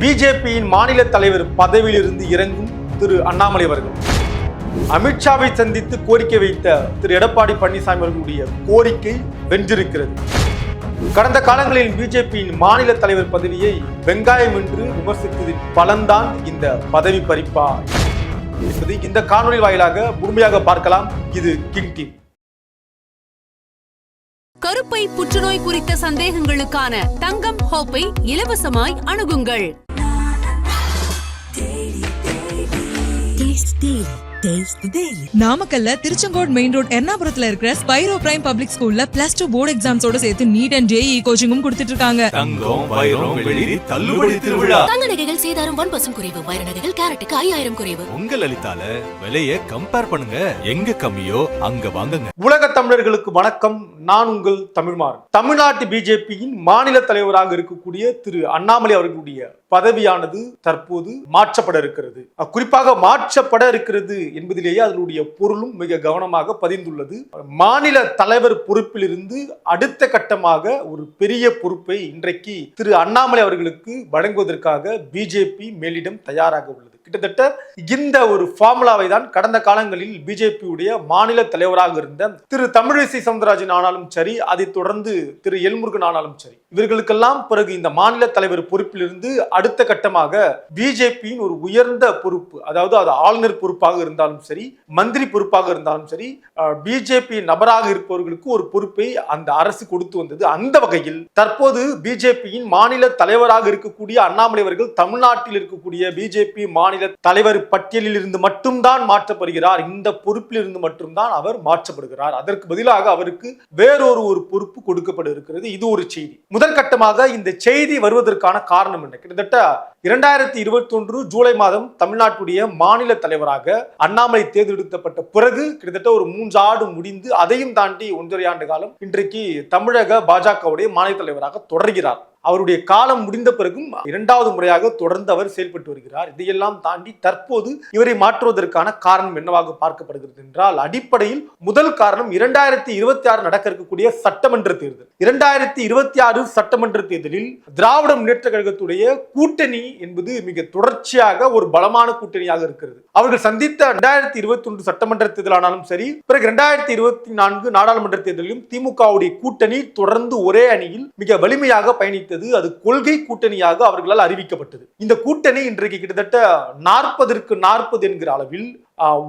பிஜேபியின் மாநில தலைவர் பதவியிலிருந்து இறங்கும் திரு அண்ணாமலை அவர்கள். அமித்ஷாவை சந்தித்து கோரிக்கை வைத்த திரு எடப்பாடி பழனிசாமி அவர்களுடைய கோரிக்கை வென்றிருக்கிறது. கடந்த காலங்களில் பிஜேபியின் மாநில தலைவர் பதவியை வெங்காயம் என்று விமர்சித்ததின் பலன்தான் இந்த பதவி பறிப்பா என்பதை இந்த காணொலி வாயிலாக முழுமையாக பார்க்கலாம். இது கிங் டீம் கருப்பை புற்றுநோய் குறித்த சந்தேகங்களுக்கான தங்கம் ஹோப்பை இலவசமாய் அணுகுங்கள். Daily, daily. Taste Daily. நாமக்கல்ல திருச்செங்கோடு மெயின் ரோட் எர்ணாபுரத்துல இருக்கிற ஸ்பைரோ பிரைம் பப்ளிக் ஸ்கூல்ல பிளஸ் டூ போர்டு எக்ஸாம்ஸோட சேர்த்து நீட் அண்ட் ஜேஇ கோச்சிங்கும் கொடுத்துட்டு இருக்காங்க தங்கம் வைரம் வெளிரி தள்ளுபடி திருவிழா. தங்க நகைகள் சேதாரம் ஒன் பர்சன்ட் குறைவு. வைர நகைகள் கேரட்டுக்கு ஐயாயிரம் குறைவு. உங்க லலிதால விலைய கம்பேர் பண்ணுங்க. எங்க கம்மியோ அங்க வாங்குங்க. உலக தமிழர்களுக்கு வணக்கம். நான் உங்கள் தமிழ்மாறன். தமிழ்நாட்டு பிஜேபியின் மாநில தலைவராக இருக்கக்கூடிய திரு அண்ணாமலை அவர்களுடைய பதவியானது தற்போது மாற்றப்பட இருக்கிறது. குறிப்பாக மாற்றப்பட இருக்கிறது என்பதிலேயே அதனுடைய பொருளும் மிக கவனமாக பதிந்துள்ளது. மாநில தலைவர் பொறுப்பிலிருந்து அடுத்த கட்டமாக ஒரு பெரிய பொறுப்பை இன்றைக்கு திரு அண்ணாமலை அவர்களுக்கு வழங்குவதற்காக பிஜேபி மேலிடம் தயாராக உள்ளது. கிட்டத்தட்ட இந்த ஒரு ஃபார்முலாவை தான் கடந்த காலங்களில் பிஜேபியுடைய மாநில தலைவராக இருந்த திரு தமிழிசை சவுந்தரராஜன் ஆனாலும் சரி அதை தொடர்ந்து திரு எல்முருகன் ஆனாலும் சரி இவர்களுக்கெல்லாம் பிறகு இந்த மாநில தலைவர் பொறுப்பிலிருந்து அடுத்த கட்டமாக பிஜேபியின் ஒரு உயர்ந்த பொறுப்பு அதாவது அது ஆளுநர் பொறுப்பாக இருந்தாலும் சரி மந்திரி பொறுப்பாக இருந்தாலும் சரி பிஜேபி நபராக இருப்பவர்களுக்கு ஒரு பொறுப்பை அந்த அரசு கொடுத்து வந்தது. அந்த வகையில் தற்போது பிஜேபியின் மாநில தலைவராக இருக்கக்கூடிய அண்ணாமலை அவர்கள் தமிழ்நாட்டில் இருக்கக்கூடிய பிஜேபி மாநில தலைவர் பட்டியலில் இருந்து மட்டும்தான் மாற்றப்படுகிறார். இந்த பொறுப்பில் இருந்து மட்டும்தான் அவர் மாற்றப்படுகிறார். அதற்கு பதிலாக அவருக்கு வேறொரு ஒரு பொறுப்பு கொடுக்கப்பட இருக்கிறது இது ஒரு செய்தி. முதற்கட்டமாக இந்த செய்தி வருவதற்கான காரணம் என்ன? கிட்டத்தட்ட இரண்டாயிரத்தி இருபத்தி ஒன்று ஜூலை மாதம் தமிழ்நாட்டுடைய மாநில தலைவராக அண்ணாமலை தேர்ந்தெடுக்கப்பட்ட பிறகு கிட்டத்தட்ட ஒரு மூன்று ஆடு முடிந்து அதையும் தாண்டி ஒன்றரை ஆண்டு காலம் இன்றைக்கு தமிழக பாஜகவுடைய மாநில தலைவராக தொடர்கிறார். அவருடைய காலம் முடிந்த பிறகும் இரண்டாவது முறையாக தொடர்ந்து அவர் செயல்பட்டு வருகிறார். இதையெல்லாம் தாண்டி தற்போது இவரை மாற்றுவதற்கான காரணம் என்னவாக பார்க்கப்படுகிறது என்றால் அடிப்படையில் முதல் காரணம் இரண்டாயிரத்தி இருபத்தி ஆறு நடக்க இருக்கக்கூடிய சட்டமன்ற தேர்தல். இரண்டாயிரத்தி இருபத்தி ஆறு சட்டமன்ற தேர்தலில் திராவிட முன்னேற்ற கழகத்துடைய கூட்டணி என்பது மிக தொடர்ச்சியாக ஒரு பலமான கூட்டணியாக இருக்கிறது. அவர்கள் சந்தித்த இரண்டாயிரத்தி இருபத்தி ஒன்று சட்டமன்ற தேர்தலானாலும் சரி பிறகு இரண்டாயிரத்தி இருபத்தி நான்கு நாடாளுமன்ற தேர்தலிலும் திமுகவுடைய கூட்டணி தொடர்ந்து ஒரே அணியில் மிக வலிமையாக பயணித்தது அது கொள்கை கூட்டணியாக அவர்களால் அறிவிக்கப்பட்டது. இந்த கூட்டணி இன்றைக்கு கிட்டத்தட்ட நாற்பதற்கு நாற்பது என்கிற அளவில்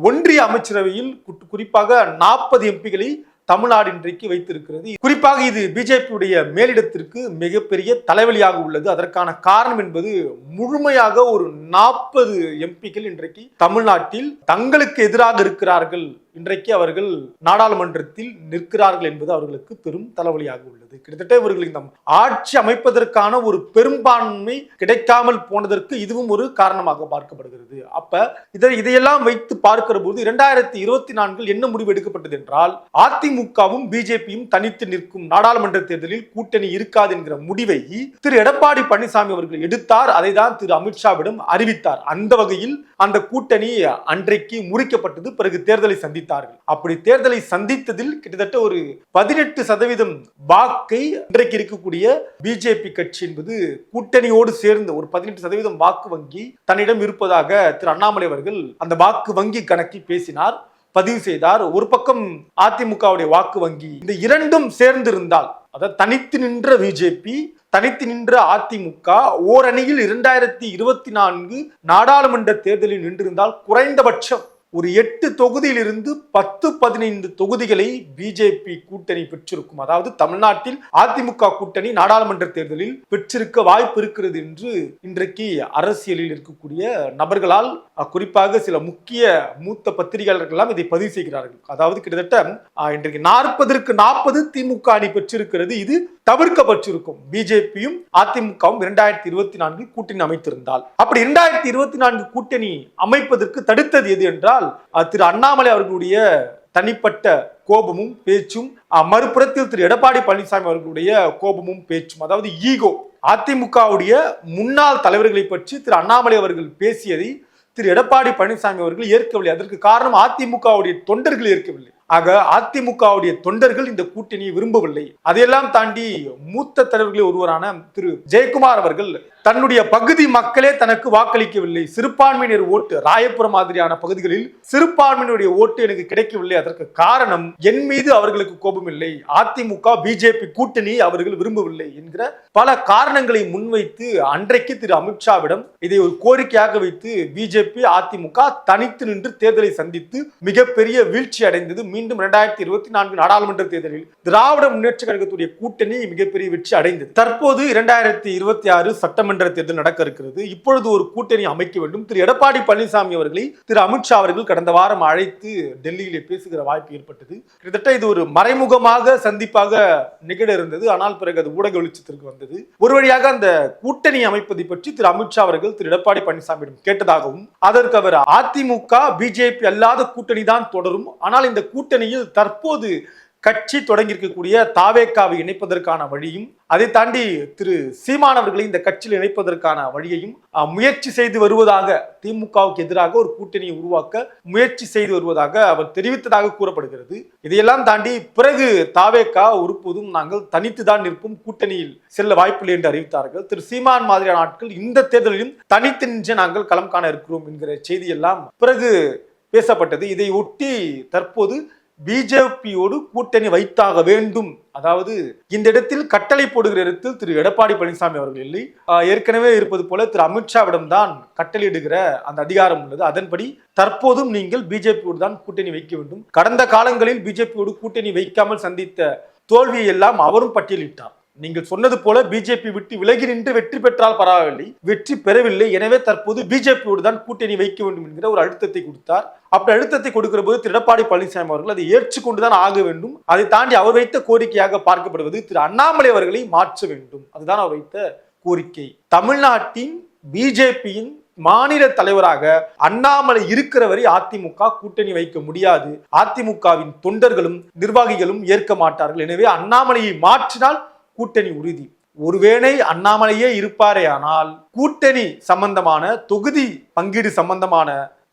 ஒன்றிய அமைச்சரவையில் குறிப்பாக நாற்பது எம்பிகளை தமிழ்நாடு இன்றைக்கு வைத்திருக்கிறது. குறிப்பாக இது பிஜேபியுடைய மேலிடத்திற்கு மிகப்பெரிய தலைவலியாக உள்ளது. அதற்கான காரணம் என்பது முழுமையாக ஒரு நாற்பது எம்பிக்கள் இன்றைக்கு தமிழ்நாட்டில் தங்களுக்கு எதிராக இருக்கிறார்கள் இன்றைக்கு அவர்கள் நாடாளுமன்றத்தில் நிற்கிறார்கள் என்பது அவர்களுக்கு பெரும் தலைவலியாக உள்ளது. கிட்டத்தட்ட இவர்கள் இந்த ஆட்சி அமைப்பதற்கான ஒரு பெரும்பான்மை கிடைக்காமல் போனதற்கு இதுவும் ஒரு காரணமாக பார்க்கப்படுகிறது. அப்ப இதை இதையெல்லாம் வைத்து பார்க்கிற போது இரண்டாயிரத்தி இருபத்தி நான்கில் என்ன முடிவு எடுக்கப்பட்டது என்றால் அதிமுகவும் பிஜேபியும் தனித்து நிற்கும் நாடாளுமன்ற தேர்தலில் கூட்டணி இருக்காது என்கிற முடிவை திரு எடப்பாடி பழனிசாமி அவர்கள் எடுத்தார். அதை தான் திரு அமித்ஷாவிடம் அறிவித்தார். அந்த வகையில் அந்த கூட்டணி அன்றைக்கு முறிக்கப்பட்டது. பிறகு தேர்தலை சந்தித்தார்கள் அப்படி தேர்தலை சந்தித்ததில் கிட்டத்தட்ட ஒரு பதினெட்டு சதவீதம் வாக்கை இன்றைக்கு இருக்கக்கூடிய பிஜேபி கட்சி என்பது கூட்டணியோடு சேர்ந்து ஒரு பதினெட்டு சதவீதம் வாக்கு வங்கி தன்னிடம் இருப்பதாக திரு அண்ணாமலை அவர்கள் அந்த வாக்கு வங்கி கணக்கில் பேசினார் பதிவு செய்தார். ஒரு பக்கம் அதிமுகவுடைய வாக்கு வங்கி இந்த இரண்டும் சேர்ந்திருந்தால் அதாவது தனித்து நின்ற பிஜேபி தனித்து நின்ற அதிமுக ஓரணியில் இரண்டாயிரத்தி இருபத்தி நான்கு நாடாளுமன்ற தேர்தலில் நின்றிருந்தால் குறைந்தபட்சம் ஒரு எட்டு தொகுதியிலிருந்து பத்து பதினைந்து தொகுதிகளை பிஜேபி கூட்டணி பெற்றிருக்கும். அதாவது தமிழ்நாட்டில் அதிமுக கூட்டணி நாடாளுமன்ற தேர்தலில் பெற்றிருக்க வாய்ப்பு இருக்கிறது என்று இன்றைக்கு அரசியலில் இருக்கக்கூடிய நபர்களால் குறிப்பாக சில முக்கிய மூத்த பத்திரிகையாளர்கள் எல்லாம் இதை பதிவு செய்கிறார்கள். அதாவது கிட்டத்தட்ட இன்றைக்கு நாற்பதற்கு நாற்பது திமுக அணி பெற்றிருக்கிறது. இது தவிர்க்கப்பட்டிருக்கும். பிஜேபியும் அதிமுகவும் இரண்டாயிரத்தி இருபத்தி நான்கு கூட்டணி அமைத்திருந்தால். அப்படி இரண்டாயிரத்தி இருபத்தி நான்கு கூட்டணி அமைப்பதற்கு தடுத்தது எது என்றால் திரு அண்ணாமலை அவர்களுடைய தனிப்பட்ட கோபமும் பேச்சும் மறுபுறத்தில் திரு எடப்பாடி பழனிசாமி அவர்களுடைய கோபமும் பேச்சும் அதாவது ஈகோ அதிமுகவுடைய முன்னாள் தலைவர்களை பற்றி திரு அண்ணாமலை அவர்கள் பேசியதை திரு எடப்பாடி பழனிசாமி அவர்கள் ஏற்கவில்லை. அதற்கு காரணம் அதிமுகவுடைய தொண்டர்கள் ஏற்கவில்லை. ஆக அதிமுகவுடைய தொண்டர்கள் இந்த கூட்டணியை விரும்பவில்லை. அதையெல்லாம் தாண்டி மூத்த தலைவர்களில் ஒருவரான திரு. ஜெயக்குமார் அவர்கள் தன்னுடைய பகுதி மக்களே தனக்கு வாக்களிக்கவில்லை. சிறுபான்மையினர் ஓட்டு ராயபுரம் மாதிரியான பகுதிகளில் சிறுபான்மையினுடைய ஓட்டு எனக்கு கிடைக்கவில்லை. அதற்கு காரணம் என் மீது அவர்களுக்கு கோபம் இல்லை அதிமுக பிஜேபி கூட்டணி அவர்கள் விரும்பவில்லை என்கிற பல காரணங்களை முன்வைத்து அன்றைக்கு திரு அமித்ஷாவிடம் இதை ஒரு கோரிக்கையாக வைத்து பிஜேபி அதிமுக தனித்து நின்று தேர்தலை சந்தித்து மிகப்பெரிய வீழ்ச்சி அடைந்தது. மீண்டும் இரண்டாயிரத்தி இருபத்தி நான்கு நாடாளுமன்ற தேர்தலில் திராவிட முன்னேற்ற கழகத்துடைய கூட்டணி மிகப்பெரிய வெற்றி அடைந்தது. தற்போது இரண்டாயிரத்தி இருபத்தி ஆறு சட்டமன்ற தேர்தல் நடக்க இருக்கிறது. இப்பொழுது ஒரு கூட்டணி அமைக்க வேண்டும். திரு எடப்பாடி பழனிசாமி அவர்களை திரு அமித்ஷா அவர்கள் கடந்த வாரம் அழைத்து டெல்லியிலே பேசுகிற வாய்ப்பு ஏற்பட்டது. கிட்டத்தட்ட இது ஒரு மறைமுகமாக சந்திப்பாக நிகழ இருந்தது. ஆனால் பிறகு அது ஊடக வெளிச்சத்திற்கு வந்தது. ஒரு வழியாக அந்த கூட்டணி அமைப்பதை பற்றி திரு அமித்ஷா அவர்கள் திரு எடப்பாடி பழனிசாமியிடம் கேட்டதாகவும் அதற்கு அவர் அதிமுக பிஜேபி அல்லாத கூட்டணி தான் தொடரும். ஆனால் இந்த கூட்டணியில் தற்போது கட்சி தொடங்கியிருக்கக்கூடிய தாவேக்காவை இணைப்பதற்கான வழியும் அதை தாண்டி திரு சீமான் அவர்களை இந்த கட்சியில் இணைப்பதற்கான வழியையும் முயற்சி செய்து வருவதாக திமுகவுக்கு எதிராக ஒரு கூட்டணியை உருவாக்க முயற்சி செய்து வருவதாக அவர் தெரிவித்ததாக கூறப்படுகிறது. இதையெல்லாம் தாண்டி பிறகு தாவேக்கா ஒருபோதும் நாங்கள் தனித்து தான் நிற்போம் கூட்டணியில் செல்ல வாய்ப்பில்லை என்று அறிவித்தார்கள். திரு சீமான் மாதிரியான ஆட்கள் இந்த தேர்தலிலும் தனித்து நின்று நாங்கள் களம் காண இருக்கிறோம் என்கிற செய்தியெல்லாம் பிறகு பேசப்பட்டது. இதை ஒட்டி தற்போது பிஜேபியோடு கூட்டணி வைத்தாக வேண்டும். அதாவது இந்த இடத்தில் கட்டளை போடுகிற இடத்தில் திரு எடப்பாடி பழனிசாமி அவர்கள் இல்லை. ஏற்கனவே இருப்பது போல திரு அமித்ஷாவிடம் தான் கட்டளையிடுகிற அந்த அதிகாரம் உள்ளது. அதன்படி தற்போதும் நீங்கள் பிஜேபியோடு தான் கூட்டணி வைக்க வேண்டும். கடந்த காலங்களில் பிஜேபியோடு கூட்டணி வைக்காமல் சந்தித்த தோல்வியை எல்லாம் அவரும் பட்டியலிட்டார். நீங்கள் சொன்னது போல பிஜேபி விட்டு விலகி நின்று வெற்றி பெற்றால் பரவாயில்லை. வெற்றி பெறவில்லை. எனவே தற்போது பிஜேபியோடு தான் கூட்டணி வைக்க வேண்டும் என்கிற ஒரு அழுத்தத்தை கொடுத்தார். அப்படி அழுத்தத்தை கொடுக்கிற போது திரு எடப்பாடி பழனிசாமி அவர்கள் அதை ஏற்றுக்கொண்டுதான் ஆக வேண்டும். அதை தாண்டி அவர் வைத்த கோரிக்கையாக பார்க்கப்படுவது திரு அண்ணாமலை அவர்களை மாற்ற வேண்டும். அதுதான் அவர் வைத்த கோரிக்கை. தமிழ்நாட்டின் பிஜேபியின் மாநில தலைவராக அண்ணாமலை இருக்கிற வரை அதிமுக கூட்டணி வைக்க முடியாது. அதிமுகவின் தொண்டர்களும் நிர்வாகிகளும் ஏற்க மாட்டார்கள். எனவே அண்ணாமலையை மாற்றினால் கூட்டணி உறுதி. ஒருவேளை அண்ணாமலையே இருப்பாரே ஆனால் கூட்டணி சம்பந்தமான தொகுதி பங்கீடு சம்பந்தமான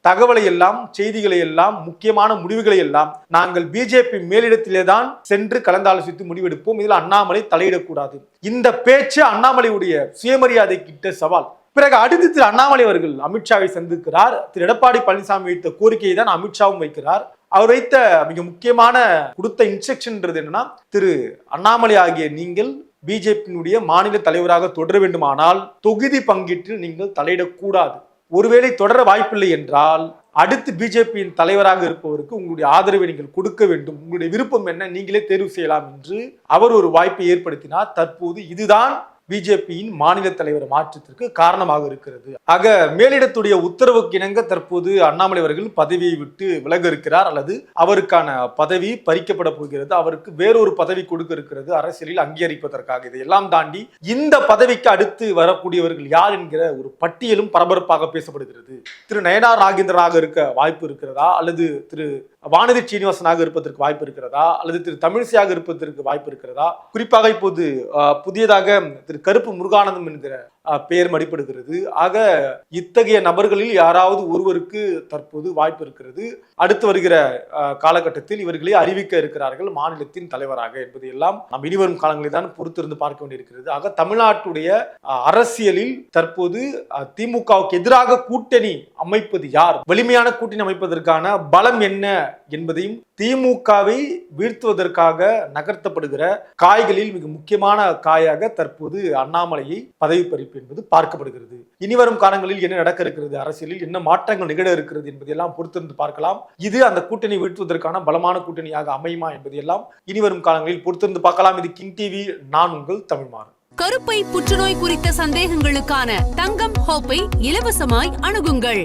தகவலை எல்லாம் செய்திகளை எல்லாம் முக்கியமான முடிவுகளை எல்லாம் நாங்கள் பிஜேபி மேலிடத்திலே தான் சென்று கலந்தாலோசித்து முடிவெடுப்போம். இதில் அண்ணாமலை தலையிடக்கூடாது. இந்த பேச்சு அண்ணாமலையுடைய சுயமரியாதை கிட்ட சவால். பிறகு அடுத்து திரு அண்ணாமலை அவர்கள் அமித்ஷாவை சந்திக்கிறார். திரு எடப்பாடி பழனிசாமி வைத்த கோரிக்கையை தான் அமித்ஷாவும் வைக்கிறார். அவர் வைத்த மிக முக்கியமான கொடுத்த இன்ஸ்ட்ரக்ஷன்ன்றது என்னன்னா திரு அண்ணாமலை ஆகிய நீங்கள் பிஜேபியினுடைய மாநில தலைவராக தொடர வேண்டுமானால் தொகுதி பங்கீட்டில் நீங்கள் தலையிடக்கூடாது. ஒருவேளை தொடர வாய்ப்பில்லை என்றால் அடுத்து பிஜேபியின் தலைவராக இருப்பவருக்கு உங்களுடைய ஆதரவை நீங்கள் கொடுக்க வேண்டும். உங்களுடைய விருப்பம் என்ன? நீங்களே தேர்வு செய்யலாம் என்று அவர் ஒரு வாய்ப்பை ஏற்படுத்தினார். தற்போது இதுதான் பிஜேபியின் மாநில தலைவர் மாற்றத்திற்கு காரணமாக இருக்கிறது. ஆக மேலிடத்துடைய உத்தரவுக்கு இணங்க தற்போது அண்ணாமலை அவர்கள் பதவியை விட்டு விலக இருக்கிறார் அல்லது அவருக்கான பதவி பறிக்கப்பட போகிறது அவருக்கு வேறொரு பதவி கொடுக்க இருக்கிறது அரசியலில் அங்கீகரிப்பதற்காக. இதையெல்லாம் தாண்டி இந்த பதவிக்கு அடுத்து வரக்கூடியவர்கள் யார் என்கிற ஒரு பட்டியலும் பரபரப்பாக பேசப்படுகிறது. திரு. நயனார் நாகேந்திரனாக இருக்க வாய்ப்பு இருக்கிறதா? அல்லது திரு. வானதி சீனிவாசனாக இருப்பதற்கு வாய்ப்பு இருக்கிறதா? அல்லது திரு தமிழிசையாக இருப்பதற்கு வாய்ப்பு இருக்கிறதா? குறிப்பாக இப்போது புதியதாக திரு கருப்பு முருகானந்தம் என்கிற பெயர் மடிப்படுகிறது. ஆக இத்தகைய நபர்களில் யாராவது ஒருவருக்கு தற்போது வாய்ப்பு இருக்கிறது. அடுத்து வருகிற காலகட்டத்தில் இவர்களை அறிவிக்க இருக்கிறார்கள் மாநிலத்தின் தலைவராக என்பதையெல்லாம் நாம் இனிவரும் காலங்களில் தான் பொறுத்திருந்து பார்க்க வேண்டியிருக்கிறது. ஆக தமிழ்நாட்டுடைய அரசியலில் தற்போது திமுகவுக்கு எதிராக கூட்டணி அமைப்பது யார்? வலிமையான கூட்டணி அமைப்பதற்கான பலம் என்ன என்பதையும் திமுகவை வீழ்த்துவதற்காக நகர்த்தப்படுகிற காய்களில் மிக முக்கியமான காயாக தற்போது அண்ணாமலையை பதவி பறிப்பு என்பது பார்க்கப்படுகிறது. இனிவரும் காலங்களில் என்ன நடக்க இருக்கிறது? அரசியலில் என்ன மாற்றங்கள் நிகழ இருக்கிறது என்பதையெல்லாம் பொறுத்திருந்து பார்க்கலாம். இது அந்த கூட்டணி வீழ்த்துவதற்கான பலமான கூட்டணியாக அமையுமா என்பதையெல்லாம் இனிவரும் காலங்களில் பொறுத்திருந்து பார்க்கலாம். இது கிங் டிவி நான் உங்கள் தமிழ்மாறன். கருப்பை புற்றுநோய் குறித்த சந்தேகங்களுக்கான தங்கம் ஹோப்பை இலவசமாய் அணுகுங்கள்.